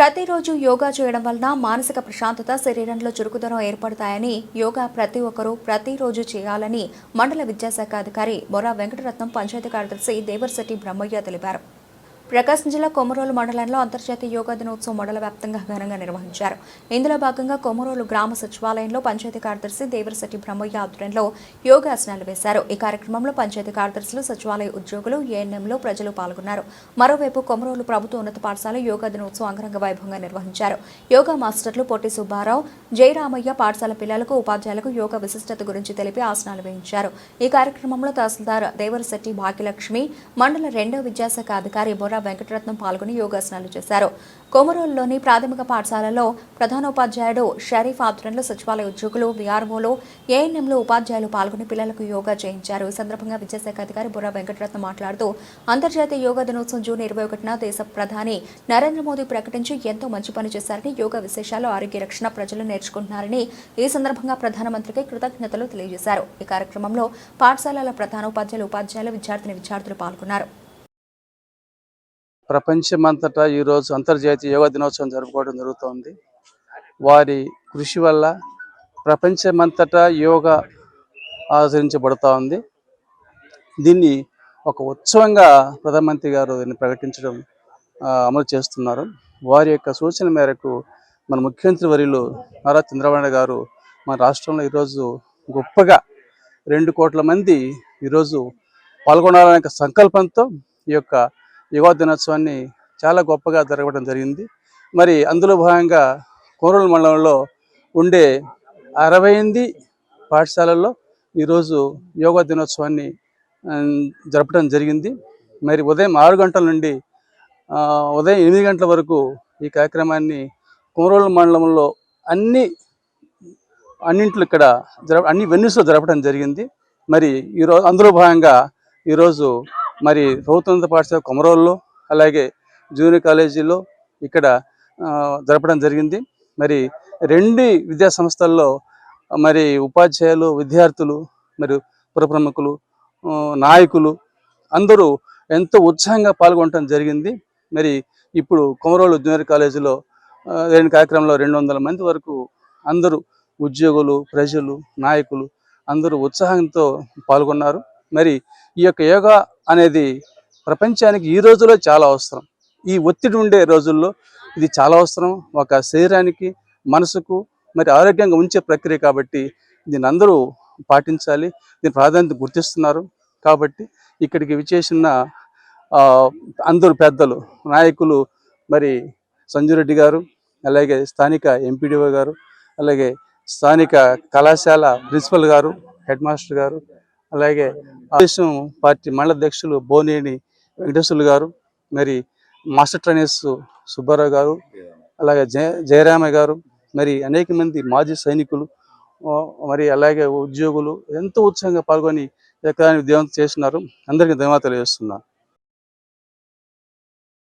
ప్రతిరోజు యోగా చేయడం వలన మానసిక ప్రశాంతత శరీరంలో చురుకుదనం ఏర్పడతాయని యోగా ప్రతి ఒక్కరూ ప్రతిరోజు చేయాలని మండల విద్యాశాఖ అధికారి బొర్రా వెంకటరత్నం పంచాయతీ కార్యదర్శి దేవరశెట్టి బ్రహ్మయ్య తెలిపారు. ప్రకాశం జిల్లా కొమరోలు మండలంలో అంతర్జాతీయ యోగా దినోత్సవం మండల వ్యాప్తంగా ఘనంగా నిర్వహించారు. ఇందులో భాగంగా కొమరోలు గ్రామ సచివాలయంలో పంచాయతీ కార్యదర్శి దేవరశెట్టి బ్రహ్మయ్య ఆధ్వర్యంలో యోగాసనాలు వేశారు. ఈ కార్యక్రమంలో పంచాయతీ కార్యదర్శులు సచివాలయ ఉద్యోగులు ఏఎన్ఎంలో ప్రజలు పాల్గొన్నారు. మరోవైపు కొమరోలు ప్రభుత్వ ఉన్నత పాఠశాల యోగా దినోత్సవం అంగరంగ వైభవంగా నిర్వహించారు. యోగా మాస్టర్లు పొట్టి సుబ్బారావు జయరామయ్య పాఠశాల పిల్లలకు ఉపాధ్యాయులకు యోగా విశిష్టత గురించి తెలిపి ఆసనాలు వేయించారు. ఈ కార్యక్రమంలో తహసీల్దార్ దేవరశెట్టి భాగ్యలక్ష్మి మండల రెండో విద్యాశాఖ అధికారి బొర్రా వెంకటరత్నం పాల్గొని యోగాసనాలు చేశారు. కొమరోలులోని ప్రాథమిక పాఠశాలలో ప్రధానోపాధ్యాయుడు షరీఫ్ ఆధ్వర్యంలో సచివాలయ ఉద్యోగులు బీఆర్ఓలు ఏఎన్ఎంలు ఉపాధ్యాయులు పాల్గొని పిల్లలకు యోగా చేయించారు. ఈ సందర్భంగా విద్యాశాఖ అధికారి బుర్రా వెంకటరత్నం మాట్లాడుతూ అంతర్జాతీయ యోగా దినోత్సవం జూన్ ఇరవై ఒకటిన దేశ ప్రధాని నరేంద్ర మోదీ ప్రకటించి ఎంతో మంచి పని చేశారని యోగా విశేషాలు ఆరోగ్య రక్షణ ప్రజలు నేర్చుకుంటున్నారని ఈ సందర్భంగా ప్రధానమంత్రికి కృతజ్ఞతలు తెలియజేశారు. ఈ కార్యక్రమంలో పాఠశాలల ప్రధానోపాధ్యాయులు ఉపాధ్యాయులు విద్యార్థిని విద్యార్థులు పాల్గొన్నారు. ప్రపంచమంతటా ఈరోజు అంతర్జాతీయ యోగా దినోత్సవం జరుపుకోవడం జరుగుతోంది. వారి కృషి వల్ల ప్రపంచమంతటా యోగా ఆచరించబడుతూ ఉంది దీన్ని ఒక ఉత్సవంగా ప్రధానమంత్రి గారు దీన్ని ప్రకటించడం అమలు చేస్తున్నారు. వారి యొక్క సూచన మేరకు మన ముఖ్యమంత్రి వర్యులు నారా చంద్రబాబు గారు మన రాష్ట్రంలో ఈరోజు గొప్పగా రెండు కోట్ల మంది ఈరోజు పాల్గొనాలనే సంకల్పంతో ఈ యొక్క యువ దినోత్సవాన్ని చాలా గొప్పగా జరగడం జరిగింది. మరి అందులో భాగంగా కోరల మండలంలో ఉండే అరవై ఎనిమిది పాఠశాలల్లో ఈరోజు యోగా దినోత్సవాన్ని జరపడం జరిగింది. మరి ఉదయం ఆరు గంటల నుండి ఉదయం ఎనిమిది గంటల వరకు ఈ కార్యక్రమాన్ని కోరూరు మండలంలో అన్ని అన్నింటిలో ఇక్కడ జరప అన్ని వెన్యూస్లో జరపడం జరిగింది. మరి ఈరోజు అందులో భాగంగా ఈరోజు మరి ప్రభుత్వంతో పాఠశాల కొమరోల్లో అలాగే జూనియర్ కాలేజీలో ఇక్కడ జరపడం జరిగింది. మరి రెండు విద్యా సంస్థల్లో మరి ఉపాధ్యాయులు విద్యార్థులు మరి పురప్రముఖులు నాయకులు అందరూ ఎంతో ఉత్సాహంగా పాల్గొనడం జరిగింది. మరి ఇప్పుడు కొమరోలు జూనియర్ కాలేజీలో రెండు కార్యక్రమంలో రెండు వందల మంది వరకు అందరూ ఉద్యోగులు ప్రజలు నాయకులు అందరూ ఉత్సాహంతో పాల్గొన్నారు. మరి ఈ యొక్క యోగా అనేది ప్రపంచానికి ఈ రోజులో చాలా అవసరం. ఈ ఒత్తిడి ఉండే రోజుల్లో ఇది చాలా అవసరం. ఒక శరీరానికి మనసుకు మరి ఆరోగ్యంగా ఉంచే ప్రక్రియ కాబట్టి దీన్ని అందరూ పాటించాలి. దీని ప్రాధాన్యత గుర్తిస్తున్నారు. కాబట్టి ఇక్కడికి విచేసిన అందరు అందరూ పెద్దలు నాయకులు మరి సంజు రెడ్డి గారు అలాగే స్థానిక ఎంపీడీఓ గారు అలాగే స్థానిక కళాశాల ప్రిన్సిపల్ గారు హెడ్ మాస్టర్ గారు అలాగే తెలుగుదేశం పార్టీ మండల అధ్యక్షులు బోనేని వెంకటేశ్వర్లు గారు మరి మాస్టర్ ట్రైనర్స్ సుబ్బారావు గారు అలాగే జయ జయరామ గారు మరి అనేక మంది మాజీ సైనికులు మరి అలాగే ఉద్యోగులు ఎంతో ఉత్సాహంగా పాల్గొని కార్యక్రమాన్ని విజయవంతం చేస్తున్నారు. అందరికీ ధన్యవాదాలు తెలియజేస్తున్నాను